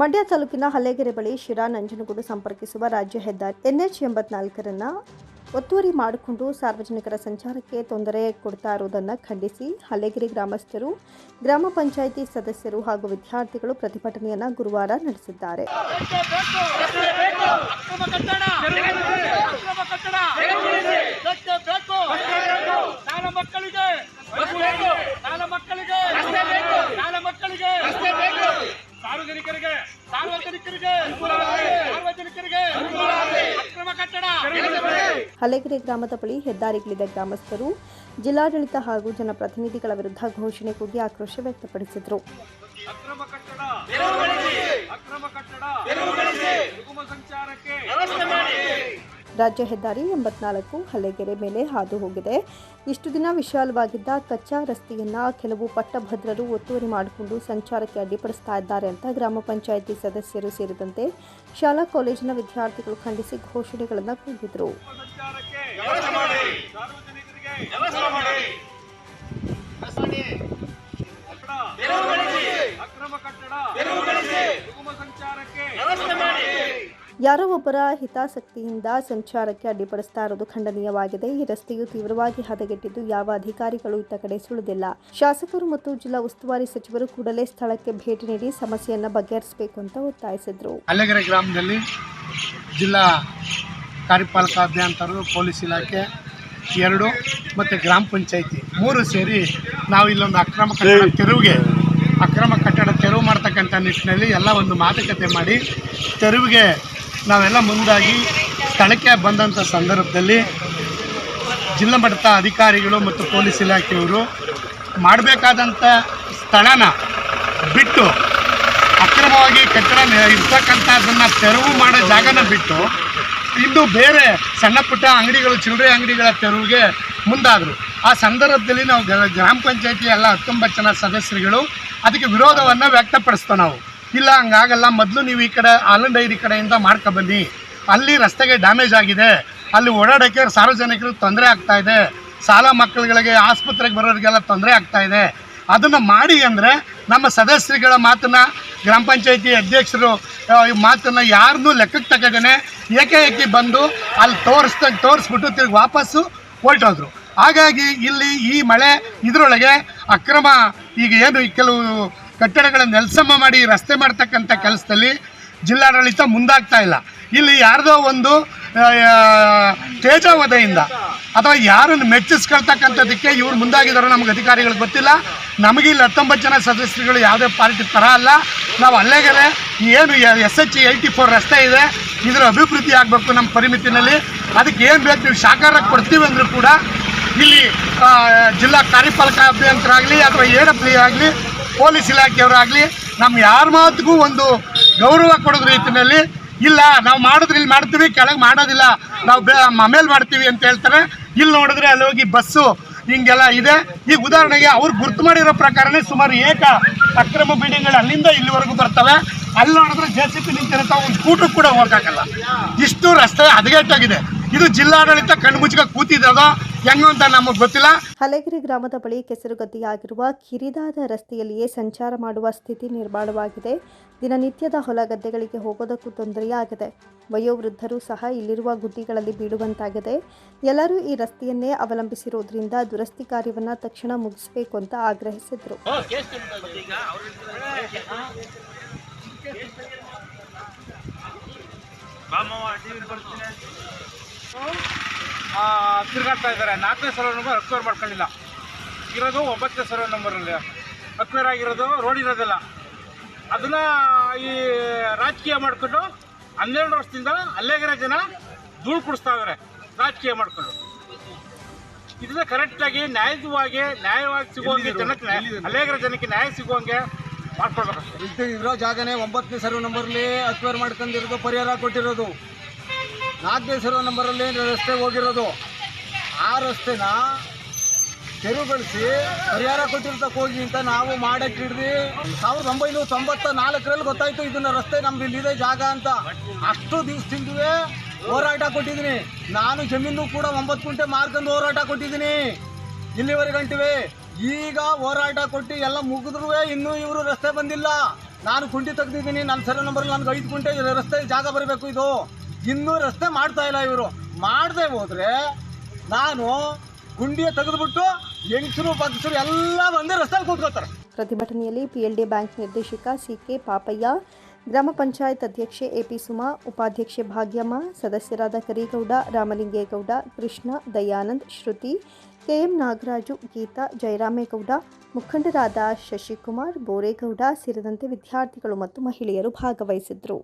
ಮಂಡ್ಯ ತಾಲೂಕಿನ ಹಲ್ಲೆಗೆರೆ ಬಳಿ ಶಿರಾ ನಂಜನಗೂಡು ಸಂಪರ್ಕಿಸುವ ರಾಜ್ಯ ಹೆದ್ದಾರಿ ಎನ್ಎಚ್ ಎಂಬತ್ನಾಲ್ಕರನ್ನ ಒತ್ತುವರಿ ಮಾಡಿಕೊಂಡು ಸಾರ್ವಜನಿಕರ ಸಂಚಾರಕ್ಕೆ ತೊಂದರೆ ಕೊಡ್ತಾ ಇರುವುದನ್ನು ಖಂಡಿಸಿ ಹಲ್ಲೆಗೆರೆ ಗ್ರಾಮಸ್ಥರು, ಗ್ರಾಮ ಪಂಚಾಯಿತಿ ಸದಸ್ಯರು ಹಾಗೂ ವಿದ್ಯಾರ್ಥಿಗಳು ಪ್ರತಿಭಟನೆಯನ್ನು ಗುರುವಾರ ನಡೆಸಿದ್ದಾರೆ ಅಕ್ರಮ ಕಟ್ಟಡ ಅಕ್ರಮ ಕಟ್ಟಡ ಬೇಕೇ ಬೇಕು ಶಾಲಾ ಮಕ್ಕಳಿಗೆ ಶಾಲಾ ಮಕ್ಕಳಿಗೆ ಶಾಲಾ ಮಕ್ಕಳಿಗೆ ಸಾರ್ವಜನಿಕರಿಗೆ ಸಾರ್ವಜನಿಕರಿಗೆ ಸಾರ್ವಜನಿಕರಿಗೆ ಅಕ್ರಮ ಕಟ್ಟಡ. ಹಲ್ಲೆಗೆರೆ ಗ್ರಾಮದ ಬಳಿ ಹೆದ್ದಾರಿಗಳಿದ ಗ್ರಾಮಸ್ಥರು ಜಿಲ್ಲಾಡಳಿತ ಹಾಗೂ ಜನಪ್ರತಿನಿಧಿಗಳ ವಿರುದ್ಧ ಘೋಷಣೆ ಕೂಗಿ ಆಕ್ರೋಶ ವ್ಯಕ್ತಪಡಿಸಿದರು. ಅಕ್ರಮ ಕಟ್ಟಡ. ಅಕ್ರಮ ಕಟ್ಟಡ. ಸುಗಮ ಸಂಚಾರಕ್ಕೆ ರಾಜ್ಯ ಹೆದ್ದಾರಿ ಎಂಬತ್ನಾಲ್ಕು ಹಲ್ಲೆಗೆರೆ ಮೇಲೆ ಹಾದು ಹೋಗಿದೆ. ಇಷ್ಟು ದಿನ ವಿಶಾಲವಾಗಿದ್ದ ಕಚ್ಚಾ ರಸ್ತೆಯನ್ನು ಕೆಲವು ಪಟ್ಟಭದ್ರರು ಒತ್ತುವರಿ ಮಾಡಿಕೊಂಡು ಸಂಚಾರಕ್ಕೆ ಅಡ್ಡಿಪಡಿಸ್ತಾ ಇದ್ದಾರೆ ಅಂತ ಗ್ರಾಮ ಪಂಚಾಯಿತಿ ಸದಸ್ಯರು ಸೇರಿದಂತೆ ಶಾಲಾ ಕಾಲೇಜಿನ ವಿದ್ಯಾರ್ಥಿಗಳು ಖಂಡಿಸಿ ಘೋಷಣೆಗಳನ್ನು ಕೂಗಿದ್ರು. ಯಾರೋ ಒಬ್ಬರ ಹಿತಾಸಕ್ತಿಯಿಂದ ಸಂಚಾರಕ್ಕೆ ಅಡ್ಡಿಪಡಿಸ್ತಾ ಇರೋದು ಖಂಡನೀಯವಾಗಿದೆ. ಈ ರಸ್ತೆಯು ತೀವ್ರವಾಗಿ ಹದಗೆಟ್ಟಿದ್ದು ಯಾವ ಅಧಿಕಾರಿಗಳು ಇತ್ತ ಕಡೆ ಸುಳಿದಿಲ್ಲ. ಶಾಸಕರು ಮತ್ತು ಜಿಲ್ಲಾ ಉಸ್ತುವಾರಿ ಸಚಿವರು ಕೂಡಲೇ ಸ್ಥಳಕ್ಕೆ ಭೇಟಿ ನೀಡಿ ಸಮಸ್ಯೆಯನ್ನು ಬಗೆಹರಿಸಬೇಕು ಅಂತ ಒತ್ತಾಯಿಸಿದ್ರು. ಅಲ್ಲಗೆರೆ ಗ್ರಾಮದಲ್ಲಿ ಜಿಲ್ಲಾ ಕಾರ್ಯಪಾಲಕ ಅಭಿಯಂತರರು ಪೊಲೀಸ್ ಇಲಾಖೆ ಎರಡು ಮತ್ತು ಗ್ರಾಮ ಪಂಚಾಯಿತಿ ಮೂರು ಸೇರಿ ನಾವು ಇಲ್ಲೊಂದು ಅಕ್ರಮ ಕಟ್ಟಡ ತೆರವಿಗೆ, ಅಕ್ರಮ ಕಟ್ಟಡ ತೆರವು ಮಾಡ್ತಕ್ಕಂಥ ನಿಟ್ಟಿನಲ್ಲಿ ಎಲ್ಲ ಒಂದು ಮಾತುಕತೆ ಮಾಡಿ ತೆರವಿಗೆ ನಾವೆಲ್ಲ ಮುಂದಾಗಿ ಸ್ಥಳಕ್ಕೆ ಬಂದಂಥ ಸಂದರ್ಭದಲ್ಲಿ ಜಿಲ್ಲಾ ಮಟ್ಟದ ಅಧಿಕಾರಿಗಳು ಮತ್ತು ಪೊಲೀಸ್ ಇಲಾಖೆಯವರು ಮಾಡಬೇಕಾದಂಥ ಸ್ಥಳನ ಬಿಟ್ಟು ಅಕ್ರಮವಾಗಿ ಕಟ್ಟಡ ಇರ್ತಕ್ಕಂಥದ್ದನ್ನು ತೆರವು ಮಾಡೋ ಜಾಗನ ಬಿಟ್ಟು ಇಂದು ಬೇರೆ ಸಣ್ಣ ಪುಟ್ಟ ಅಂಗಡಿಗಳು, ಚಿಲ್ಲರೆ ಅಂಗಡಿಗಳ ತೆರವಿಗೆ ಮುಂದಾದರು. ಆ ಸಂದರ್ಭದಲ್ಲಿ ನಾವು ಗ್ರಾಮ ಪಂಚಾಯತಿ ಎಲ್ಲ ಹತ್ತೊಂಬತ್ತು ಜನ ಸದಸ್ಯರುಗಳು ಅದಕ್ಕೆ ವಿರೋಧವನ್ನು ವ್ಯಕ್ತಪಡಿಸ್ತೇವೆ ನಾವು. ಇಲ್ಲ, ಹಂಗಾಗಲ್ಲ. ಮೊದಲು ನೀವು ಈ ಕಡೆ ಆಲಂಡ್ ಡೈರಿ ಕಡೆಯಿಂದ ಮಾಡ್ಕೊಬನ್ನಿ. ಅಲ್ಲಿ ರಸ್ತೆಗೆ ಡ್ಯಾಮೇಜ್ ಆಗಿದೆ. ಅಲ್ಲಿ ಓಡಾಡೋಕ್ಕೆ ಸಾರ್ವಜನಿಕರಿಗೆ ತೊಂದರೆ ಆಗ್ತಾ ಇದೆ. ಶಾಲಾ ಮಕ್ಕಳುಗಳಿಗೆ, ಆಸ್ಪತ್ರೆಗೆ ಬರೋರಿಗೆಲ್ಲ ತೊಂದರೆ ಆಗ್ತಾ ಇದೆ. ಅದನ್ನು ಮಾಡಿ ಅಂದರೆ ನಮ್ಮ ಸದಸ್ಯರುಗಳ ಮಾತನ್ನು, ಗ್ರಾಮ ಪಂಚಾಯತಿ ಅಧ್ಯಕ್ಷರು ಮಾತನ್ನು ಯಾರನ್ನೂ ಲೆಕ್ಕಕ್ಕೆ ತಗದೇನೆ ಏಕಾಏಕಿ ಬಂದು ಅಲ್ಲಿ ತೋರಿಸ್ದಂಗೆ ತೋರಿಸ್ಬಿಟ್ಟು ತಿರುಗಿ ವಾಪಸ್ಸು ಹೊರಟೋದ್ರು. ಹಾಗಾಗಿ ಇಲ್ಲಿ ಈ ಮಳೆ ಇದರೊಳಗೆ ಅಕ್ರಮ ಈಗ ಏನು ಕೆಲವು ಕಟ್ಟಡಗಳನ್ನು ನೆಲಸಮ ಮಾಡಿ ರಸ್ತೆ ಮಾಡ್ತಕ್ಕಂಥ ಕೆಲಸದಲ್ಲಿ ಜಿಲ್ಲಾಡಳಿತ ಮುಂದಾಗ್ತಾ ಇಲ್ಲ. ಇಲ್ಲಿ ಯಾರ್ದೋ ಒಂದು ತೇಜವದೆಯಿಂದ ಅಥವಾ ಯಾರನ್ನು ಮೆಚ್ಚಿಸ್ಕೊಳ್ತಕ್ಕಂಥದ್ದಕ್ಕೆ ಇವ್ರು ಮುಂದಾಗಿದ್ದಾರೋ ನಮ್ಗೆ ಅಧಿಕಾರಿಗಳು ಗೊತ್ತಿಲ್ಲ. ನಮಗೆ ಇಲ್ಲಿ ಹತ್ತೊಂಬತ್ತು ಜನ ಸದಸ್ಯರುಗಳು ಯಾವುದೇ ಪಾರ್ಟಿ ಥರ ಅಲ್ಲ. ನಾವು ಅಲ್ಲೇಗರೆ ಏನು ಎಸ್ ಎಚ್ ಏಯ್ಟಿ ಫೋರ್ ರಸ್ತೆ ಇದೆ, ಇದರ ಅಭಿವೃದ್ಧಿ ಆಗಬೇಕು ನಮ್ಮ ಪರಿಮಿತಿನಲ್ಲಿ. ಅದಕ್ಕೆ ಏನು ಬೇಕು ನೀವು ಸಾಕಾರ ಕೊಡ್ತೀವಿ ಅಂದರೂ ಕೂಡ ಇಲ್ಲಿ ಜಿಲ್ಲಾ ಕಾರ್ಯಪಾಲಕ ಅಭಿಯಂತರಾಗಲಿ ಅಥವಾ ಎ ಆಗಲಿ ಪೊಲೀಸ್ ಇಲಾಖೆಯವರಾಗಲಿ ನಮ್ಮ ಯಾರ ಮಾತಿಗೂ ಒಂದು ಗೌರವ ಕೊಡೋದ್ರ ರೀತಿಯಲ್ಲಿ ಇಲ್ಲ, ನಾವು ಮಾಡಿದ್ರೆ ಇಲ್ಲಿ ಮಾಡ್ತೀವಿ, ಕೆಳಗೆ ಮಾಡೋದಿಲ್ಲ, ನಾವು ಬೇ ಆಮೇಲೆ ಮಾಡ್ತೀವಿ ಅಂತ ಹೇಳ್ತಾರೆ. ಇಲ್ಲಿ ನೋಡಿದ್ರೆ ಅಲ್ಲಿ ಹೋಗಿ ಬಸ್ಸು ಹಿಂಗೆಲ್ಲ ಇದೆ. ಈಗ ಉದಾಹರಣೆಗೆ ಅವ್ರು ಗುರ್ತು ಮಾಡಿರೋ ಪ್ರಕಾರನೇ ಸುಮಾರು ಏಕ ಅಕ್ರಮ ಬಿಲ್ಡಿಂಗ್ಗಳು ಅಲ್ಲಿಂದ ಇಲ್ಲಿವರೆಗೂ ಬರ್ತವೆ. ಅಲ್ಲಿ ನೋಡಿದ್ರೆ ಜೆ ಸಿ ಪಿ ನಿಂತಿರುತ್ತೆ ಒಂದು ಕೂಟು ಕೂಡ ಹೋಗಕ್ಕಾಗಲ್ಲ. ಇಷ್ಟು ರಸ್ತೆ ಹದಗೆಟ್ಟಾಗಿದೆ. ಇದು ಜಿಲ್ಲಾಡಳಿತ ಕಣ್ಮುಚ್ಚಿಗೆ ಕೂತಿದ್ದದೋ ಹೆಂಗು ಅಂತ ನಮಗೆ ಗೊತ್ತಿಲ್ಲ. ಹಲಗಿರಿ ಗ್ರಾಮದ ಬಳಿ ಕೆಸರುಗದ್ದೆಯಾಗಿರುವ ಕಿರಿದಾದ ರಸ್ತೆಯಲ್ಲಿಯೇ ಸಂಚಾರ ಮಾಡುವ ಸ್ಥಿತಿ ನಿರ್ಮಾಣವಾಗಿದೆ. ದಿನನಿತ್ಯದ ಹೊಲ ಗದ್ದೆಗಳಿಗೆ ಹೋಗೋದಕ್ಕೂ ತೊಂದರೆಯಾಗಿದೆ. ವಯೋವೃದ್ಧರು ಸಹ ಇಲ್ಲಿರುವ ಗುಡ್ಡಿಗಳಲ್ಲಿ ಬೀಳುವಂತಾಗಿದೆ. ಎಲ್ಲರೂ ಈ ರಸ್ತೆಯನ್ನೇ ಅವಲಂಬಿಸಿರುವುದರಿಂದ ದುರಸ್ತಿ ಕಾರ್ಯವನ್ನ ತಕ್ಷಣ ಮುಗಿಸಬೇಕು ಅಂತ ಆಗ್ರಹಿಸಿದರು. ತಿರ್ಗಾಡ್ತಾ ಇದ್ದಾರೆ. ನಾಲ್ಕನೇ ಸರ್ವರ್ ನಂಬರ್ ಅಕ್ವೈರ್ ಮಾಡ್ಕೊಂಡಿಲ್ಲ. ಇರೋದು ಒಂಬತ್ತನೇ ಸರ್ವರ್ ನಂಬರಲ್ಲಿ ಅಕ್ವೇರ್ ಆಗಿರೋದು ರೋಡ್ ಇರೋದಿಲ್ಲ. ಅದನ್ನು ಈ ರಾಜಕೀಯ ಮಾಡಿಕೊಂಡು ಹನ್ನೆರಡು ವರ್ಷದಿಂದ ಅಲ್ಲೇಗಿರೋ ಜನ ಧೂಳು ಕುಡಿಸ್ತಾ ಇದ್ದಾರೆ ರಾಜಕೀಯ ಮಾಡಿಕೊಂಡು. ಇದನ್ನ ಕರೆಕ್ಟಾಗಿ ನ್ಯಾಯಯುತವಾಗಿ ನ್ಯಾಯವಾಗಿ ಸಿಗುವಂಗೆ ಜನಕ್ಕೆ ಅಲ್ಲೇಗಿರೋ ಜನಕ್ಕೆ ನ್ಯಾಯ ಸಿಗುವಂಗೆ ಮಾಡ್ಕೊಳ್ಬೇಕು. ಇರೋ ಜಾಗನೇ ಒಂಬತ್ತನೇ ಸರ್ವೆ ನಂಬರ್ಲಿ ಅಕ್ವೇರ್ ಮಾಡ್ಕೊಂಡಿರೋದು ಪರಿಹಾರ ಕೊಟ್ಟಿರೋದು. ಸರ್ವೆ ನಂಬರಲ್ಲಿ ರಸ್ತೆ ಹೋಗಿರೋದು, ಆ ರಸ್ತೆನ ತೆರವುಗೊಳಿಸಿ ಪರಿಹಾರ ಕೊಟ್ಟಿರ್ತಕ್ಕೆ ಹೋಗಿ ಅಂತ ನಾವು ಮಾಡಕ್ಕೆ ಹಿಡ್ದು, ಸಾವಿರದ ಒಂಬೈನೂರ ತೊಂಬತ್ತ ನಾಲ್ಕರಲ್ಲಿ ಗೊತ್ತಾಯ್ತು ಇದನ್ನ ರಸ್ತೆ ನಮ್ದು ಇಲ್ಲಿದೆ ಜಾಗ ಅಂತ. ಅಷ್ಟು ದಿವಸದಿಂದವೇ ಹೋರಾಟ ಕೊಟ್ಟಿದ್ದೀನಿ. ನಾನು ಜಮೀನು ಕೂಡ ಒಂಬತ್ತು ಗುಂಟೆ ಮಾರ್ಕೊಂಡು ಹೋರಾಟ ಕೊಟ್ಟಿದ್ದೀನಿ. ಇಲ್ಲಿವರೆಗಂಟಿವೆ ಈಗ ಹೋರಾಟ ಕೊಟ್ಟು ಎಲ್ಲ ಮುಗಿದ್ರು ಇನ್ನೂ ಇವರು ರಸ್ತೆ ಬಂದಿಲ್ಲ. ನಾನು ಕುಂಟಿ ತೆಗ್ದಿದ್ದೀನಿ. ನನ್ನ ಸರ್ವೆ ನಂಬರ್ ನನಗೆ ಐದು ಗುಂಟೆ ರಸ್ತೆ ಜಾಗ ಬರಬೇಕು ಇದು. ಇನ್ನೂ ರಸ್ತೆ ಮಾಡ್ತಾ ಇಲ್ಲ ಇವರು. ಮಾಡದೆ ಹೋದ್ರೆ ನಾನು ಗುಂಡಿಯ ತೆಗೆದುಬಿಟ್ಟು ಹೆಂಗಸರು ಪಕ್ಷರು ಎಲ್ಲ ಬಂದು ರಸ್ತೆಯಲ್ಲಿ ಕೂತ್ಕೋತಾರೆ ಪ್ರತಿಭಟನೆಯಲ್ಲಿ ಪಿಎಲ್ಡಿ ಬ್ಯಾಂಕ್ ನಿರ್ದೇಶಕ ಸಿ ಕೆ ಪಾಪಯ್ಯ, ಗ್ರಾಮ ಪಂಚಾಯತ್ ಅಧ್ಯಕ್ಷೆ ಎಪಿ ಸುಮಾ, ಉಪಾಧ್ಯಕ್ಷೆ ಭಾಗ್ಯಮ್ಮ, ಸದಸ್ಯರಾದ ಕರಿಗೌಡ, ರಾಮಲಿಂಗೇಗೌಡ, ಕೃಷ್ಣ, ದಯಾನಂದ್, ಶ್ರುತಿ, ಕೆಎಂ ನಾಗರಾಜು, ಗೀತಾ, ಜಯರಾಮೇಗೌಡ, ಮುಖಂಡರಾದ ಶಶಿಕುಮಾರ್, ಬೋರೇಗೌಡ, ಸೇರಿದಂತೆ ವಿದ್ಯಾರ್ಥಿಗಳು ಮತ್ತು ಮಹಿಳೆಯರು ಭಾಗವಹಿಸಿದ್ರು.